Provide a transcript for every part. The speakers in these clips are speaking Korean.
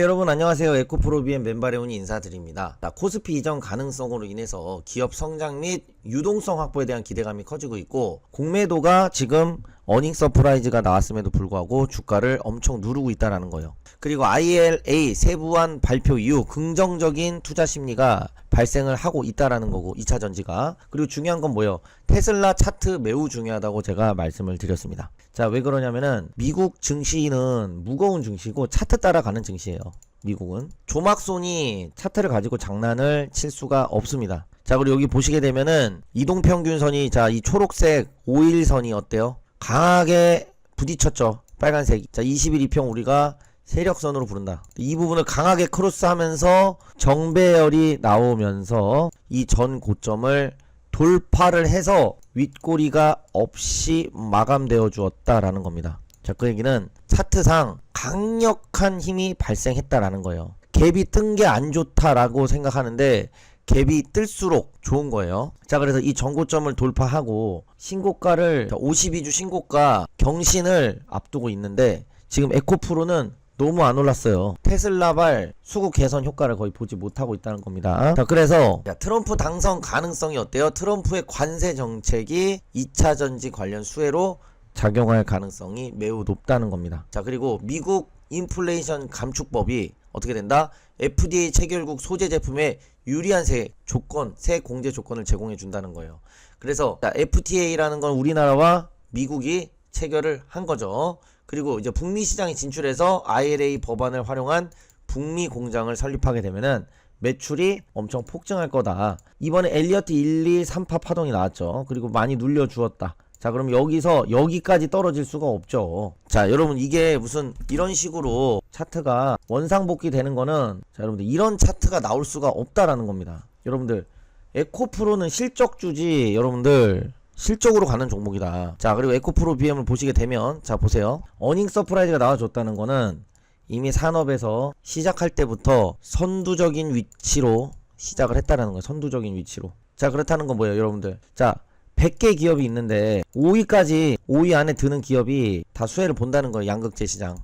여러분 안녕하세요. 에코프로비엠 맨발레온이 인사드립니다. 자, 코스피 이전 가능성으로 인해서 기업 성장 및 유동성 확보에 대한 기대감이 커지고 있고 공매도가 지금 어닝 서프라이즈가 나왔음에도 불구하고 주가를 엄청 누르고 있다라는 거예요. 그리고 ILA 세부안 발표 이후 긍정적인 투자 심리가 발생을 하고 있다라는 거고 2차 전지가 그리고 중요한 건 뭐예요? 테슬라 차트 매우 중요하다고 제가 말씀을 드렸습니다. 자, 왜 그러냐면은 미국 증시는 무거운 증시고 차트 따라가는 증시예요. 미국은 조막손이 차트를 가지고 장난을 칠 수가 없습니다. 자, 그리고 여기 보시게 되면은 이동평균선이 자, 이 초록색 5일선이 어때요? 강하게 부딪혔죠. 빨간색. 자, 20일 이평 우리가 세력선으로 부른다. 이 부분을 강하게 크로스하면서 정배열이 나오면서 이 전 고점을 돌파를 해서 윗꼬리가 없이 마감되어 주었다라는 겁니다. 자, 그 얘기는 차트상 강력한 힘이 발생했다라는 거예요. 갭이 뜬 게 안 좋다라고 생각하는데 갭이 뜰수록 좋은 거예요. 자, 그래서 이 전고점을 돌파하고 신고가를 52주 신고가 경신을 앞두고 있는데 지금 에코프로는 너무 안 올랐어요. 테슬라발 수급 개선 효과를 거의 보지 못하고 있다는 겁니다. 자, 그래서 자, 트럼프 당선 가능성이 어때요? 트럼프의 관세 정책이 2차 전지 관련 수혜로 작용할 가능성이 매우 높다는 겁니다. 자, 그리고 미국 인플레이션 감축법이 어떻게 된다? FDA 체결국 소재 제품에 유리한 세 조건, 세 공제 조건을 제공해 준다는 거예요. 그래서 자, FTA라는 건 우리나라와 미국이 체결을 한 거죠. 그리고 이제 북미 시장에 진출해서 ILA 법안을 활용한 북미 공장을 설립하게 되면은 매출이 엄청 폭증할 거다. 이번에 엘리어트 1, 2, 3파 파동이 나왔죠. 그리고 많이 눌려 주었다. 자, 그럼 여기서 여기까지 떨어질 수가 없죠. 자, 여러분 이게 무슨 이런 식으로 차트가 원상복귀 되는 거는 자, 여러분들 이런 차트가 나올 수가 없다라는 겁니다. 여러분들 에코프로는 실적주지 여러분들 실적으로 가는 종목이다. 자, 그리고 에코프로 BM을 보시게 되면 자, 보세요. 어닝 서프라이즈가 나와줬다는 거는 이미 산업에서 시작할 때부터 선두적인 위치로 시작을 했다라는 거예요. 선두적인 위치로. 자, 그렇다는 건 뭐예요, 여러분들? 자, 100개 기업이 있는데 5위까지 5위 안에 드는 기업이 다 수혜를 본다는 거예요. 양극재 시장.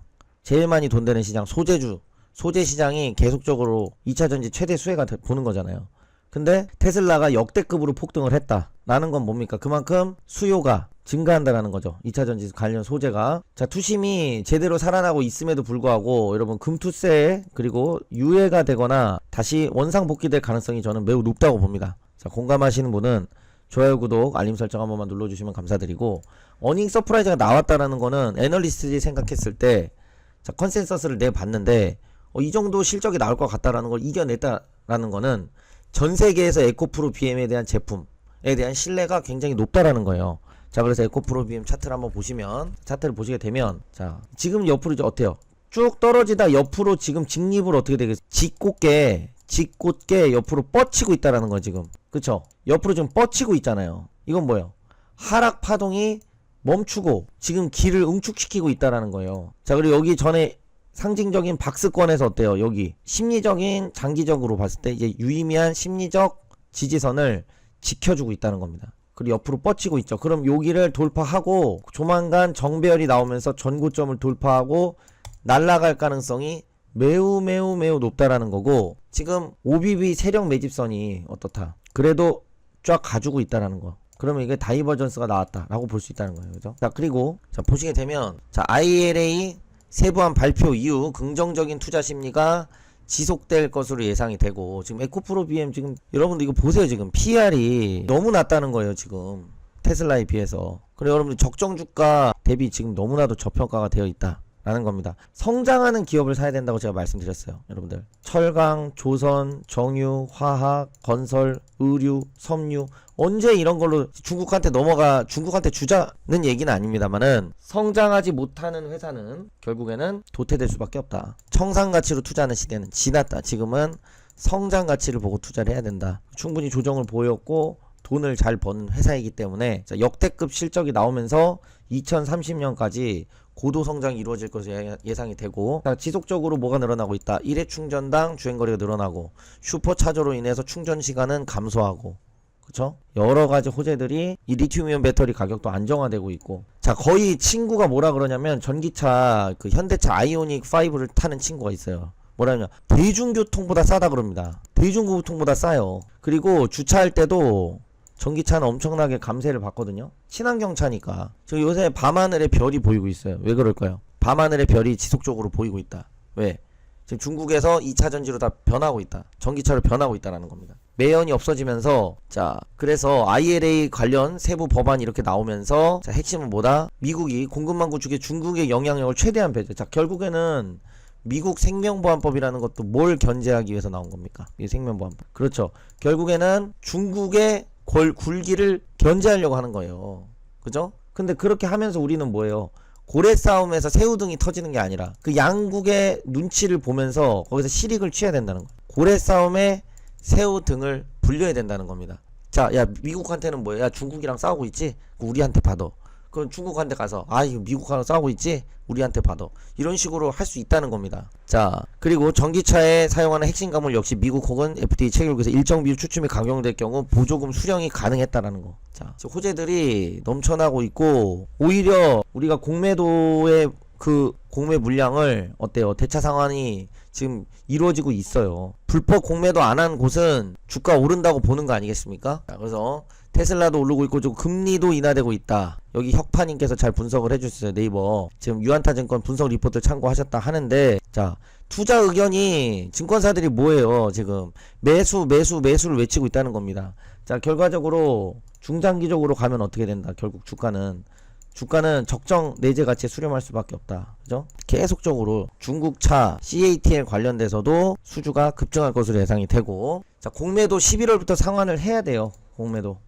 제일 많이 돈 되는 시장 소재주. 소재 시장이 계속적으로 2차 전지 최대 수혜가 되- 보는 거잖아요. 근데 테슬라가 역대급으로 폭등을 했다. 라는 건 뭡니까? 그만큼 수요가 증가한다라는 거죠. 2차 전지 관련 소재가. 자, 투심이 제대로 살아나고 있음에도 불구하고 여러분 금투세 그리고 유예가 되거나 다시 원상 복귀될 가능성이 저는 매우 높다고 봅니다. 자, 공감하시는 분은 좋아요, 구독, 알림 설정 한 번만 눌러주시면 감사드리고 어닝 서프라이즈가 나왔다라는 거는 애널리스트들이 생각했을 때 자, 컨센서스를 내봤는데 어, 이 정도 실적이 나올 것 같다라는 걸 이겨냈다라는 거는 전 세계에서 에코프로 BM에 대한 제품에 대한 신뢰가 굉장히 높다라는 거예요. 자, 그래서 에코프로 BM 차트를 한번 보시면 차트를 보시게 되면 자, 지금 옆으로 이제 어때요? 쭉 떨어지다 옆으로 지금 직립을 어떻게 되겠어? 짓궂게 짓궂게 옆으로 뻗치고 있다라는 거예요, 지금. 그쵸? 옆으로 지금 뻗치고 있잖아요. 이건 뭐예요? 하락 파동이 멈추고 지금 길을 응축시키고 있다라는 거예요. 자, 그리고 여기 전에 상징적인 박스권에서 어때요? 여기 심리적인 장기적으로 봤을 때 이제 유의미한 심리적 지지선을 지켜주고 있다는 겁니다. 그리고 옆으로 뻗치고 있죠. 그럼 여기를 돌파하고 조만간 정배열이 나오면서 전고점을 돌파하고 날아갈 가능성이 매우 매우 매우 높다라는 거고 지금 OBB 세력 매집선이 어떻다. 그래도 쫙 가지고 있다라는 거. 그러면 이게 다이버전스가 나왔다라고 볼 수 있다는 거예요. 그죠? 자, 그리고 자, 보시게 되면 자, ILA 세부한 발표 이후 긍정적인 투자 심리가 지속될 것으로 예상이 되고 지금 에코프로 BM 지금 여러분들 이거 보세요 지금 PR이 너무 낮다는 거예요 지금 테슬라에 비해서 그리고 여러분들 적정 주가 대비 지금 너무나도 저평가가 되어 있다 라는 겁니다 성장하는 기업을 사야 된다고 제가 말씀드렸어요 여러분들 철강, 조선, 정유, 화학, 건설, 의류, 섬유 언제 이런 걸로 중국한테 넘어가 중국한테 주자는 얘기는 아닙니다만은 성장하지 못하는 회사는 결국에는 도태될 수밖에 없다. 청산 가치로 투자하는 시대는 지났다. 지금은 성장 가치를 보고 투자를 해야 된다. 충분히 조정을 보였고 돈을 잘 버는 회사이기 때문에 자, 역대급 실적이 나오면서 2030년까지 고도 성장이 이루어질 것으로 예- 예상이 되고 자, 지속적으로 뭐가 늘어나고 있다. 1회 충전당 주행거리가 늘어나고 슈퍼차저로 인해서 충전 시간은 감소하고 그쵸? 여러 가지 호재들이 이 리튬이온 배터리 가격도 안정화되고 있고 자 거의 친구가 뭐라 그러냐면 전기차 그 현대차 아이오닉 5를 타는 친구가 있어요 뭐라냐 대중교통보다 싸다 그럽니다. 대중교통보다 싸요. 그리고 주차할 때도 전기차는 엄청나게 감세를 받거든요. 친환경 차니까. 지금 요새 밤하늘에 별이 보이고 있어요. 왜 그럴까요? 밤하늘에 별이 지속적으로 보이고 있다. 왜? 지금 중국에서 2차 전지로 다 변하고 있다. 전기차로 변하고 있다라는 겁니다. 매연이 없어지면서 자 그래서 ILA 관련 세부 법안이 이렇게 나오면서 자 핵심은 뭐다? 미국이 공급망 구축에 중국의 영향력을 최대한 배제. 자 결국에는 미국 생명보안법이라는 것도 뭘 견제하기 위해서 나온 겁니까? 이 생명보안법. 그렇죠. 결국에는 중국의 골 굴기를 견제하려고 하는 거예요. 그죠? 근데 그렇게 하면서 우리는 뭐예요? 고래 싸움에서 새우등이 터지는 게 아니라 그 양국의 눈치를 보면서 거기서 실익을 취해야 된다는 거예요. 고래 싸움에 새우등을 불려야 된다는 겁니다. 자, 야 미국한테는 뭐야? 야 중국이랑 싸우고 있지? 우리한테 받아. 그럼 중국한테 가서 아 이거 미국하고 싸우고 있지? 우리한테 받아. 이런 식으로 할 수 있다는 겁니다. 자, 그리고 전기차에 사용하는 핵심 가물 역시 미국 혹은 FTA 체결국에서 일정 비율 추춤이 강경될 경우 보조금 수령이 가능했다라는 거. 자, 지금 호재들이 넘쳐나고 있고 오히려 우리가 공매도의 그 공매 물량을 어때요? 대차 상환이 지금 이루어지고 있어요. 불법 공매도 안 한 곳은 주가 오른다고 보는 거 아니겠습니까? 자, 그래서 테슬라도 오르고 있고 지금 금리도 인하되고 있다. 여기 혁파님께서 잘 분석을 해주셨어요. 네이버. 지금 유한타증권 분석 리포트 참고하셨다 하는데 자 투자 의견이 증권사들이 뭐예요? 지금 매수 매수 매수를 외치고 있다는 겁니다. 자 결과적으로 중장기적으로 가면 어떻게 된다? 결국 주가는 주가는 적정 내재 가치에 수렴할 수밖에 없다. 그죠? 계속적으로 중국차 CATL 관련돼서도 수주가 급증할 것으로 예상이 되고 자 공매도 11월부터 상환을 해야 돼요. 공매도.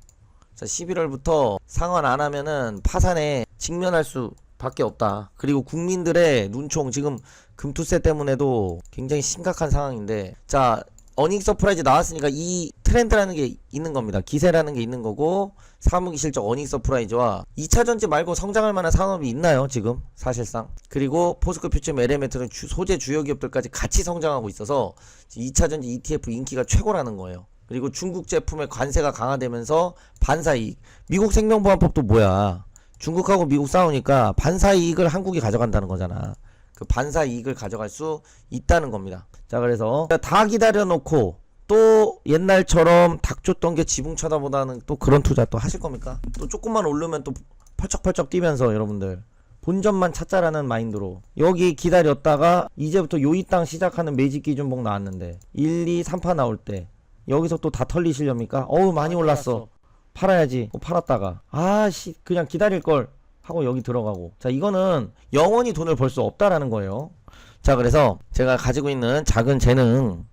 자 11월부터 상환 안 하면은 파산에 직면할 수 밖에 없다. 그리고 국민들의 눈총 지금 금투세 때문에도 굉장히 심각한 상황인데 자 어닝 서프라이즈 나왔으니까 이 트렌드라는 게 있는 겁니다. 기세라는 게 있는 거고 사무기 실적 어닝 서프라이즈와 2차 전지 말고 성장할 만한 산업이 있나요 지금 사실상 그리고 포스코 퓨처 엘레멘트는 주- 소재 주요 기업들까지 같이 성장하고 있어서 2차 전지 ETF 인기가 최고라는 거예요. 그리고 중국 제품의 관세가 강화되면서 반사이익 미국 생명보험법도 뭐야 중국하고 미국 싸우니까 반사이익을 한국이 가져간다는 거잖아. 그 반사 이익을 가져갈 수 있다는 겁니다. 자, 그래서 다 기다려 놓고 또 옛날처럼 닭 줬던 게 지붕 쳐다보다는 또 그런 투자 또 하실 겁니까? 또 조금만 오르면 또 펄쩍펄쩍 뛰면서 여러분들 본전만 찾자라는 마인드로 여기 기다렸다가 이제부터 요이 땅 시작하는 매직 기준봉 나왔는데 1, 2, 3파 나올 때 여기서 또 다 털리시렵니까? 어우 많이 올랐어. 팔아야지. 어, 팔았다가 아씨 그냥 기다릴 걸 하고 여기 들어가고 자 이거는 영원히 돈을 벌 수 없다라는 거예요. 자 그래서 제가 가지고 있는 작은 재능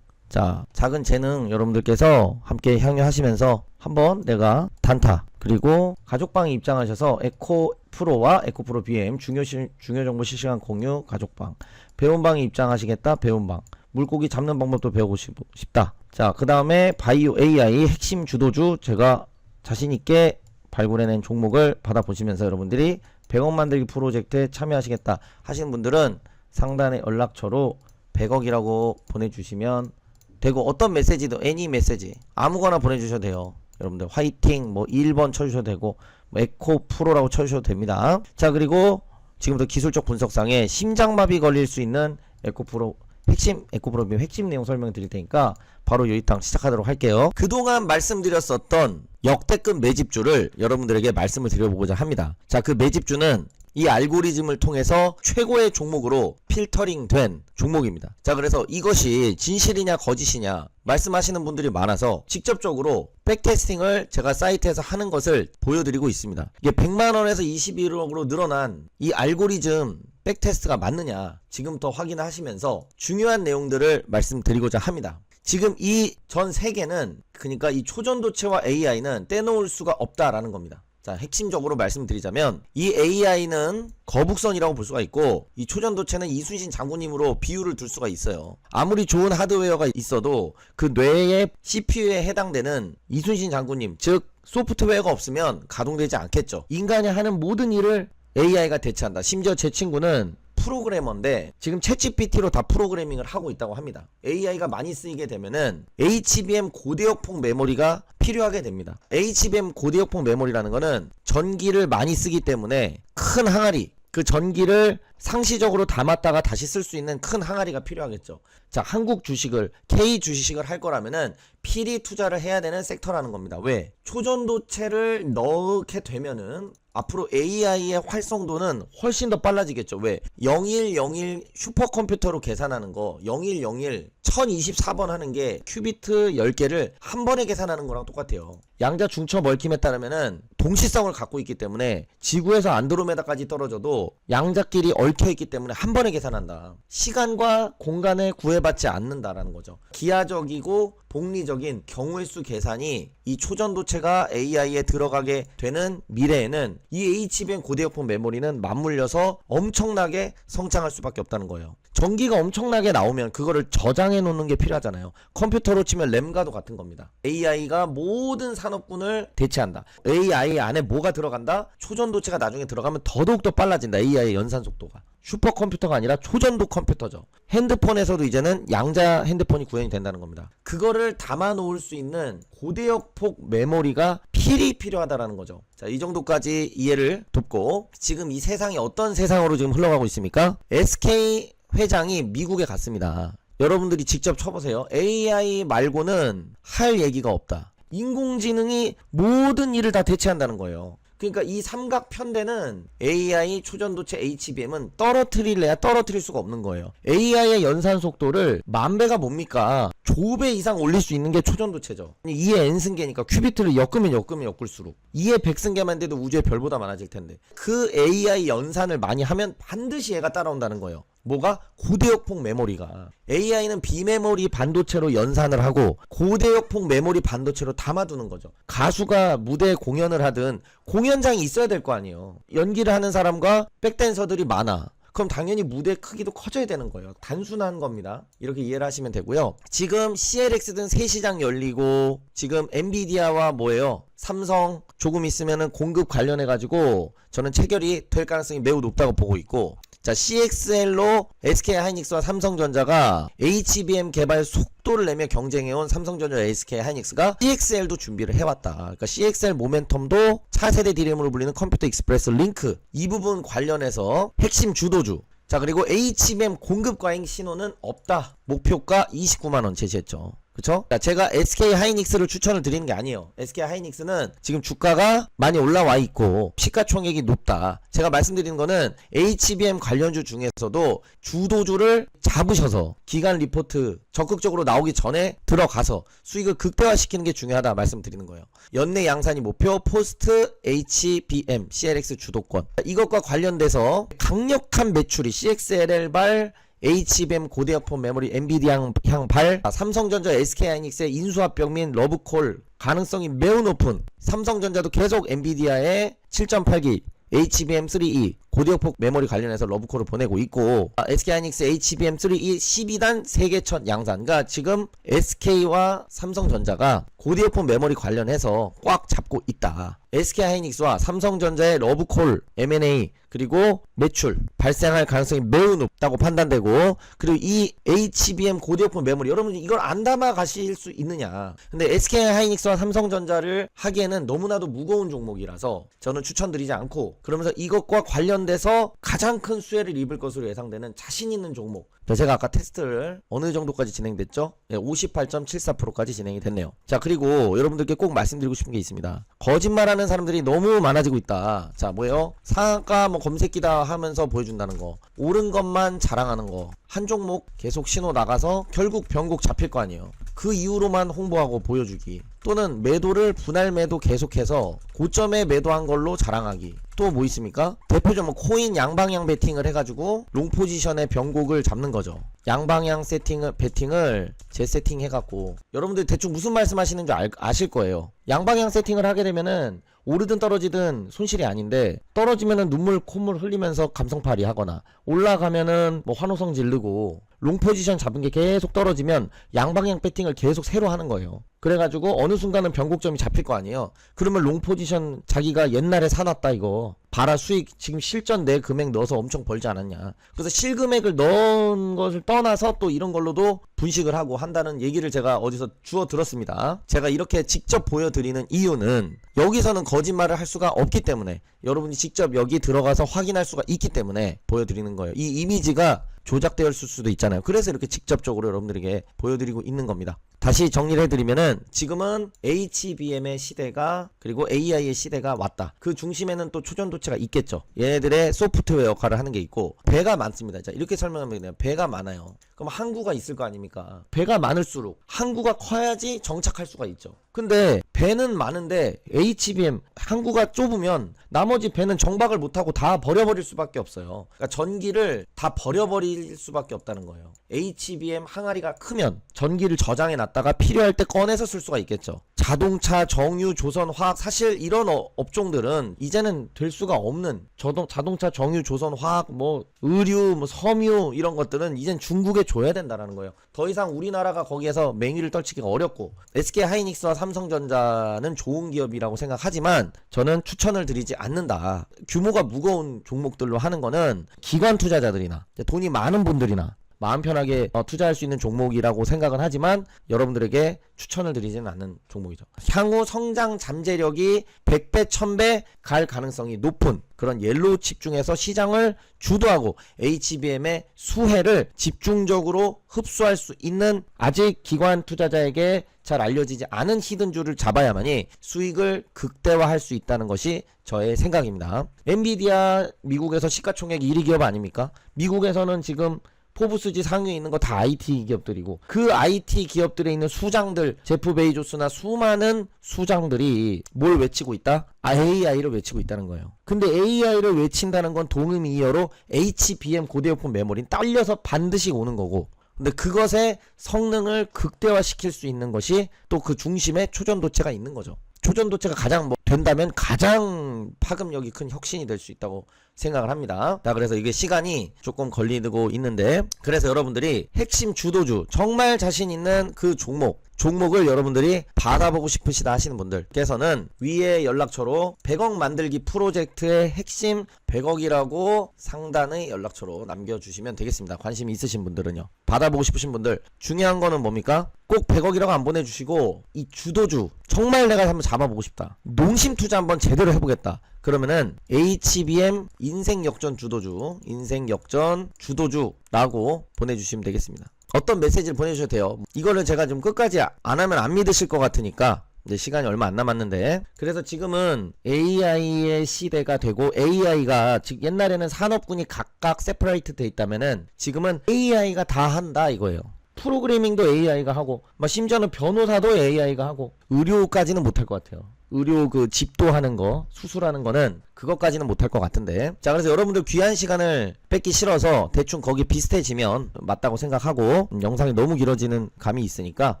자 작은 재능 여러분들께서 함께 향유하시면서 한번 내가 단타 그리고 가족방에 입장하셔서 에코 프로와 에코 프로 BM 중요 시, 중요 정보 실시간 공유 가족방 배운방에 입장하시겠다 배운방 물고기 잡는 방법도 배우고 싶, 싶다. 자, 그 다음에 바이오 AI 핵심 주도주 제가 자신있게 발굴해낸 종목을 받아보시면서 여러분들이 100억 만들기 프로젝트에 참여하시겠다 하시는 분들은 상단에 연락처로 100억이라고 보내주시면 되고 어떤 메시지도 애니 메시지 아무거나 보내주셔도 돼요. 여러분들 화이팅 뭐 1번 쳐주셔도 되고 뭐 에코 프로라고 쳐주셔도 됩니다. 자 그리고 지금부터 기술적 분석상에 심장마비 걸릴 수 있는 에코 프로 핵심 에코프로빔 핵심 내용 설명 드릴 테니까 바로 요이탕 시작하도록 할게요. 그동안 말씀드렸었던 역대급 매집주를 여러분들에게 말씀을 드려보고자 합니다. 자, 그 매집주는 이 알고리즘을 통해서 최고의 종목으로 필터링 된 종목입니다. 자, 그래서 이것이 진실이냐 거짓이냐 말씀하시는 분들이 많아서 직접적으로 백테스팅을 제가 사이트에서 하는 것을 보여드리고 있습니다. 이게 100만원에서 21억으로 늘어난 이 알고리즘 백테스트가 맞느냐 지금부터 확인하시면서 중요한 내용들을 말씀드리고자 합니다. 지금 이 전 세계는 그러니까 이 초전도체와 AI는 떼놓을 수가 없다라는 겁니다. 자, 핵심적으로 말씀드리자면 이 AI는 거북선이라고 볼 수가 있고 이 초전도체는 이순신 장군님으로 비유를 둘 수가 있어요. 아무리 좋은 하드웨어가 있어도 그 뇌의 CPU에 해당되는 이순신 장군님, 즉 소프트웨어가 없으면 가동되지 않겠죠. 인간이 하는 모든 일을 AI가 대체한다. 심지어 제 친구는 프로그래머인데 지금 챗GPT로 다 프로그래밍을 하고 있다고 합니다. AI가 많이 쓰이게 되면은 HBM 고대역폭 메모리가 필요하게 됩니다. HBM 고대역폭 메모리라는 거는 전기를 많이 쓰기 때문에 큰 항아리 그 전기를 상시적으로 담았다가 다시 쓸 수 있는 큰 항아리가 필요하겠죠. 자, 한국 주식을 K 주식을 할 거라면은 필히 투자를 해야 되는 섹터라는 겁니다. 왜? 초전도체를 넣게 되면은 앞으로 AI의 활성도는 훨씬 더 빨라지겠죠. 왜? 0101 슈퍼컴퓨터로 계산하는 거 0101 1024번 하는 게 큐비트 10개를 한 번에 계산하는 거랑 똑같아요. 양자 중첩 얽힘에 따르면은 동시성을 갖고 있기 때문에 지구에서 안드로메다까지 떨어져도 양자끼리 얽혀 있기 때문에 한 번에 계산한다. 시간과 공간에 구애받지 않는다라는 거죠. 기하적이고 복리적인 경우의 수 계산이 이 초전도체가 AI에 들어가게 되는 미래에는 이 HBM 고대역폭 메모리는 맞물려서 엄청나게 성장할 수밖에 없다는 거예요. 전기가 엄청나게 나오면 그거를 저장해 놓는 게 필요하잖아요. 컴퓨터로 치면 램과도 같은 겁니다. AI가 모든 산업군을 대체한다. AI 안에 뭐가 들어간다? 초전도체가 나중에 들어가면 더더욱 더 빨라진다. AI의 연산 속도가. 슈퍼컴퓨터가 아니라 초전도 컴퓨터죠. 핸드폰에서도 이제는 양자 핸드폰이 구현이 된다는 겁니다. 그거를 담아 놓을 수 있는 고대역폭 메모리가 필히 필요하다라는 거죠. 자, 이 정도까지 이해를 돕고 지금 이 세상이 어떤 세상으로 지금 흘러가고 있습니까? SK 회장이 미국에 갔습니다. 여러분들이 직접 쳐보세요. AI 말고는 할 얘기가 없다. 인공지능이 모든 일을 다 대체한다는 거예요. 그러니까 이 삼각 편대는 AI 초전도체 HBM은 떨어뜨릴래야 떨어뜨릴 수가 없는 거예요. AI의 연산 속도를 만 배가 뭡니까? 조배 이상 올릴 수 있는 게 초전도체죠. 2의 n승계니까 큐비트를 엮으면 엮으면 엮을수록 2의 백승계만 돼도 우주에 별보다 많아질 텐데 그 AI 연산을 많이 하면 반드시 얘가 따라온다는 거예요. 뭐가 고대역폭 메모리가 AI는 비메모리 반도체로 연산을 하고 고대역폭 메모리 반도체로 담아두는 거죠. 가수가 무대 공연을 하든 공연장이 있어야 될 거 아니에요. 연기를 하는 사람과 백댄서들이 많아. 그럼 당연히 무대 크기도 커져야 되는 거예요. 단순한 겁니다. 이렇게 이해를 하시면 되고요. 지금 CLX 등새 시장 열리고 지금 엔비디아와 뭐예요? 삼성 조금 있으면은 공급 관련해 가지고 저는 체결이 될 가능성이 매우 높다고 보고 있고 자, CXL로 SK 하이닉스와 삼성전자가 HBM 개발 속도를 내며 경쟁해온 삼성전자 SK 하이닉스가 CXL도 준비를 해왔다. 그러니까 CXL 모멘텀도 차세대 디램으로 불리는 컴퓨터 익스프레스 링크 이 부분 관련해서 핵심 주도주. 자, 그리고 HBM 공급 과잉 신호는 없다. 목표가 29만원 제시했죠. 그쵸? 자, 제가 SK 하이닉스를 추천을 드리는 게 아니에요. SK 하이닉스는 지금 주가가 많이 올라와 있고 시가총액이 높다. 제가 말씀드리는 거는 HBM 관련주 중에서도 주도주를 잡으셔서 기간 리포트 적극적으로 나오기 전에 들어가서 수익을 극대화시키는 게 중요하다 말씀드리는 거예요. 연내 양산이 목표 포스트 HBM CLX 주도권. 이것과 관련돼서 강력한 매출이 CXLL 발 HBM 고대역폭 메모리 엔비디아 향발 삼성전자 SK하이닉스의 인수합병 및 러브콜 가능성이 매우 높은 삼성전자도 계속 엔비디아의 7.8기 HBM3E 고대역폭 메모리 관련해서 러브콜을 보내고 있고 아, SK하이닉스 HBM3E 12단 세계 첫 양산 그러니까 지금 SK와 삼성전자가 고대역폭 메모리 관련해서 꽉 잡고 있다. SK하이닉스와 삼성전자의 러브콜 M&A 그리고 매출 발생할 가능성이 매우 높다고 판단되고 그리고 이 HBM 고대역폭 메모리 여러분 이걸 안 담아 가실 수 있느냐. 근데 SK하이닉스와 삼성전자를 하기에는 너무나도 무거운 종목이라서 저는 추천드리지 않고 그러면서 이것과 관련 돼서 가장 큰 수혜를 입을 것으로 예상되는 자신 있는 종목 제가 아까 테스트를 어느 정도까지 진행됐죠? 네, 58.74%까지 진행이 됐네요. 자, 그리고 여러분들께 꼭 말씀드리고 싶은 게 있습니다. 거짓말하는 사람들이 너무 많아지고 있다. 자, 뭐예요? 상한가 뭐 검색기다 하면서 보여준다는 거. 옳은 것만 자랑하는 거. 한 종목 계속 신호 나가서 결국 변곡 잡힐 거 아니에요. 그 이후로만 홍보하고 보여주기. 또는 매도를 분할 매도 계속해서 고점에 매도한 걸로 자랑하기. 또 뭐 있습니까? 대표적으로 코인 양방향 베팅을 해가지고 롱 포지션의 변곡을 잡는 거죠. 양방향 세팅을 베팅을 재세팅 해갖고 여러분들 대충 무슨 말씀하시는 줄 알- 아실 거예요. 양방향 세팅을 하게 되면은 오르든 떨어지든 손실이 아닌데 떨어지면은 눈물 콧물 흘리면서 감성팔이 하거나 올라가면은 뭐 환호성 지르고 롱 포지션 잡은 게 계속 떨어지면 양방향 배팅을 계속 새로 하는 거예요. 그래가지고 어느 순간은 변곡점이 잡힐 거 아니에요. 그러면 롱 포지션 자기가 옛날에 사놨다 이거 봐라 수익 지금 실전 내 금액 넣어서 엄청 벌지 않았냐. 그래서 실금액을 넣은 것을 떠나서 또 이런 걸로도 분식을 하고 한다는 얘기를 제가 어디서 주워 들었습니다. 제가 이렇게 직접 보여드리는 이유는 여기서는 거짓말을 할 수가 없기 때문에 여러분이 직접 여기 들어가서 확인할 수가 있기 때문에 보여드리는 거예요. 이 이미지가 조작되었을 수도 있잖아요. 그래서 이렇게 직접적으로 여러분들에게 보여드리고 있는 겁니다. 다시 정리를 해드리면은 지금은 HBM의 시대가 그리고 AI의 시대가 왔다. 그 중심에는 또 초전도체가 있겠죠. 얘네들의 소프트웨어 역할을 하는 게 있고 배가 많습니다. 자 이렇게 설명하면 돼요. 배가 많아요. 그럼 항구가 있을 거 아닙니까? 배가 많을수록 항구가 커야지 정착할 수가 있죠. 근데 배는 많은데 HBM 항구가 좁으면 나머지 배는 정박을 못하고 다 버려버릴 수밖에 없어요. 그러니까 전기를 다 버려버릴 수밖에 없다는 거예요. HBM 항아리가 크면 전기를 저장해 놨다가 필요할 때 꺼내서 쓸 수가 있겠죠. 자동차, 정유, 조선, 화학 사실 이런 어- 업종들은 이제는 될 수가 없는 저동, 자동차, 정유, 조선, 화학, 뭐 의류, 뭐 섬유 이런 것들은 이젠 중국에 줘야 된다라는 거예요. 더 이상 우리나라가 거기에서 맹위를 떨치기가 어렵고 SK 하이닉스와 삼성전자는 좋은 기업이라고 생각하지만 저는 추천을 드리지 않는다. 규모가 무거운 종목들로 하는 거는 기관 투자자들이나 돈이 많은 분들이나 마음 편하게 어, 투자할 수 있는 종목이라고 생각은 하지만 여러분들에게 추천을 드리지는 않는 종목이죠. 향후 성장 잠재력이 100배, 1000배 갈 가능성이 높은 그런 옐로우 칩 중에서 시장을 주도하고 HBM의 수혜를 집중적으로 흡수할 수 있는 아직 기관 투자자에게 잘 알려지지 않은 히든줄을 잡아야만이 수익을 극대화할 수 있다는 것이 저의 생각입니다. 엔비디아 미국에서 시가총액 1위 기업 아닙니까? 미국에서는 지금 포브스지 상위에 있는 거 다 IT 기업들이고 그 IT 기업들에 있는 수장들 제프 베이조스나 수많은 수장들이 뭘 외치고 있다? 아, AI를 외치고 있다는 거예요. 근데 AI를 외친다는 건 동의미어로 HBM 고대역폭 메모리는 딸려서 반드시 오는 거고 근데 그것의 성능을 극대화시킬 수 있는 것이 또 그 중심에 초전도체가 있는 거죠. 초전도체가 가장 뭐 된다면 가장 파급력이 큰 혁신이 될 수 있다고 생각을 합니다. 자, 그래서 이게 시간이 조금 걸리고 있는데, 그래서 여러분들이 핵심 주도주, 정말 자신 있는 그 종목, 종목을 여러분들이 받아보고 싶으시다 하시는 분들께서는 위에 연락처로 100억 만들기 프로젝트의 핵심 100억이라고 상단의 연락처로 남겨주시면 되겠습니다. 관심 있으신 분들은요. 받아보고 싶으신 분들, 중요한 거는 뭡니까? 꼭 100억이라고 안 보내주시고, 이 주도주, 정말 내가 한번 잡아보고 싶다. 농심 투자 한번 제대로 해보겠다. 그러면은 HBM 인생 역전 주도주, 인생 역전 주도주라고 보내주시면 되겠습니다. 어떤 메시지를 보내주셔도 돼요. 이거를 제가 좀 끝까지 안 하면 안 믿으실 것 같으니까 이제 시간이 얼마 안 남았는데 그래서 지금은 AI의 시대가 되고 AI가 즉 옛날에는 산업군이 각각 세퍼레이트 돼 있다면은 지금은 AI가 다 한다 이거예요. 프로그래밍도 AI가 하고 막 심지어는 변호사도 AI가 하고 의료까지는 못할 것 같아요. 의료 그 집도하는 거 수술하는 거는 그것까지는 못할 것 같은데. 자 그래서 여러분들 귀한 시간을 뺏기 싫어서 대충 거기 비슷해지면 맞다고 생각하고 음, 영상이 너무 길어지는 감이 있으니까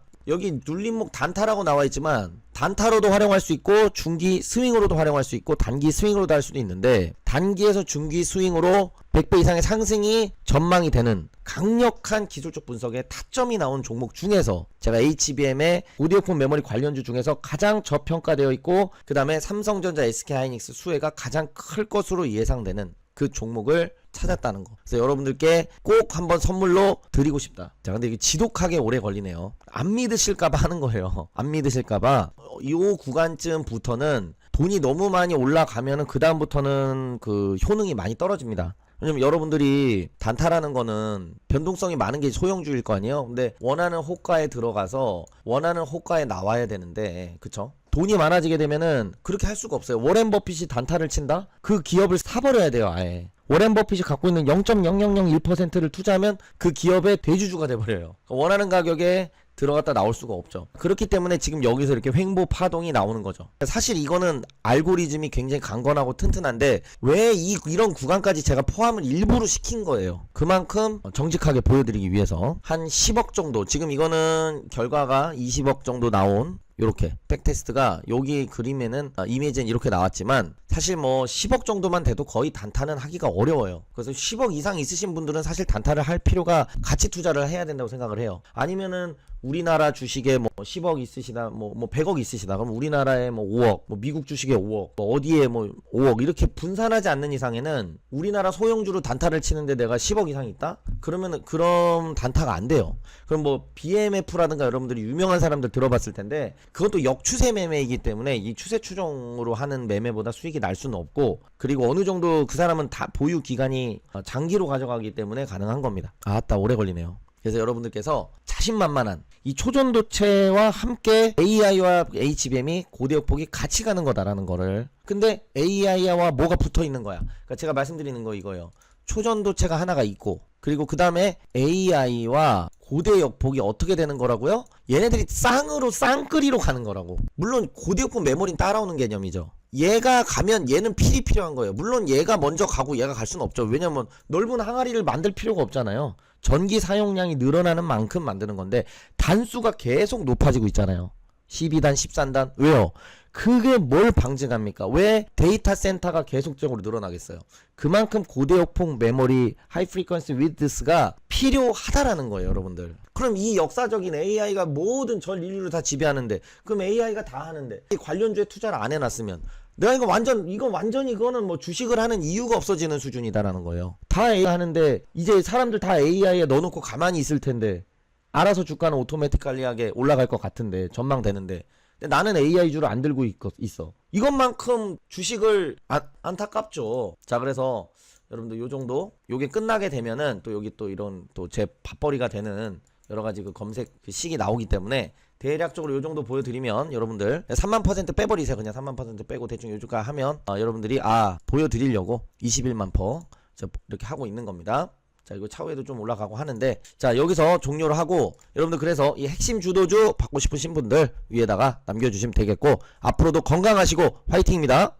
여기 눌림목 단타라고 나와 있지만 단타로도 활용할 수 있고 중기 스윙으로도 활용할 수 있고 단기 스윙으로도 할 수도 있는데 단기에서 중기 스윙으로 100배 이상의 상승이 전망이 되는 강력한 기술적 분석에 타점이 나온 종목 중에서 제가 HBM의 오디오폰 메모리 관련주 중에서 가장 저평가되어 있고 그 다음에 삼성전자 SK하이닉스 수혜가 가장 클 것으로 예상되는 그 종목을 찾았다는 거. 그래서 여러분들께 꼭 한번 선물로 드리고 싶다. 자, 근데 이게 지독하게 오래 걸리네요. 안 믿으실까봐 하는 거예요. 안 믿으실까봐 어, 이 구간쯤부터는 돈이 너무 많이 올라가면은 그 다음부터는 그 효능이 많이 떨어집니다. 왜냐면 여러분들이 단타라는 거는 변동성이 많은 게 소형주일 거 아니에요? 근데 원하는 호가에 들어가서 원하는 호가에 나와야 되는데, 그쵸? 돈이 많아지게 되면은 그렇게 할 수가 없어요. 워렌 버핏이 단타를 친다? 그 기업을 사버려야 돼요, 아예. 워렌 버핏이 갖고 있는 0.0001%를 투자하면 그 기업의 대주주가 돼버려요. 원하는 가격에 들어갔다 나올 수가 없죠. 그렇기 때문에 지금 여기서 이렇게 횡보 파동이 나오는 거죠. 사실 이거는 알고리즘이 굉장히 강건하고 튼튼한데 왜 이 이런 구간까지 제가 포함을 일부러 시킨 거예요. 그만큼 정직하게 보여드리기 위해서 한 10억 정도 지금 이거는 결과가 20억 정도 나온 요렇게 백테스트가 여기 그림에는 아, 이미지는 이렇게 나왔지만 사실 뭐 10억 정도만 돼도 거의 단타는 하기가 어려워요. 그래서 10억 이상 있으신 분들은 사실 단타를 할 필요가 가치 투자를 해야 된다고 생각을 해요. 아니면은 우리나라 주식에 뭐 10억 있으시다, 뭐, 뭐 100억 있으시다. 그럼 우리나라에 뭐 5억, 뭐 미국 주식에 5억, 뭐 어디에 뭐 5억 이렇게 분산하지 않는 이상에는 우리나라 소형주로 단타를 치는데 내가 10억 이상 있다? 그러면은 그럼 단타가 안 돼요. 그럼 뭐 BMF라든가 여러분들이 유명한 사람들 들어봤을 텐데 그것도 역추세 매매이기 때문에 이 추세 추종으로 하는 매매보다 수익이 날 수는 없고 그리고 어느 정도 그 사람은 다 보유 기간이 어, 장기로 가져가기 때문에 가능한 겁니다. 아따 오래 걸리네요. 그래서 여러분들께서 자신만만한 이 초전도체와 함께 AI와 HBM이 고대 역폭이 같이 가는 거다라는 거를. 근데 AI와 뭐가 붙어 있는 거야? 그러니까 제가 말씀드리는 거 이거예요. 초전도체가 하나가 있고 그리고 그 다음에 AI와 고대 역폭이 어떻게 되는 거라고요? 얘네들이 쌍으로 쌍끌이로 가는 거라고. 물론 고대 역폭 메모리는 따라오는 개념이죠. 얘가 가면 얘는 필이 필요한 거예요. 물론 얘가 먼저 가고 얘가 갈 수는 없죠. 왜냐면 넓은 항아리를 만들 필요가 없잖아요 전기 사용량이 늘어나는 만큼 만드는 건데 단수가 계속 높아지고 있잖아요. 12단, 13단. 왜요? 그게 뭘 방증합니까? 왜 데이터 센터가 계속적으로 늘어나겠어요? 그만큼 고대역폭 메모리 하이 프리퀀시 위드스가 필요하다라는 거예요, 여러분들. 그럼 이 역사적인 AI가 모든 전 인류를 다 지배하는데 그럼 AI가 다 하는데 이 관련주에 투자를 안 해놨으면 내가 이거 완전 이거 완전히 이거는 뭐 주식을 하는 이유가 없어지는 수준이다라는 거예요. 다 AI 하는데 이제 사람들 다 AI에 넣어놓고 가만히 있을 텐데 알아서 주가는 오토매틱관리하게 올라갈 것 같은데 전망되는데 근데 나는 AI 주를 안 들고 있, 있어. 이것만큼 주식을 안, 안타깝죠. 자 그래서 여러분들 요 정도 요게 끝나게 되면은 또 여기 또 이런 또 제 밥벌이가 되는 여러 가지 그 검색 그 식이 나오기 때문에 대략적으로 요 정도 보여드리면 여러분들 3만 퍼센트 빼버리세요. 그냥 3만 퍼센트 빼고 대충 요주가 하면 어, 여러분들이 아 보여드리려고 21만 퍼 자, 이렇게 하고 있는 겁니다. 자 이거 차후에도 좀 올라가고 하는데 자 여기서 종료를 하고 여러분들 그래서 이 핵심 주도주 받고 싶으신 분들 위에다가 남겨주시면 되겠고 앞으로도 건강하시고 화이팅입니다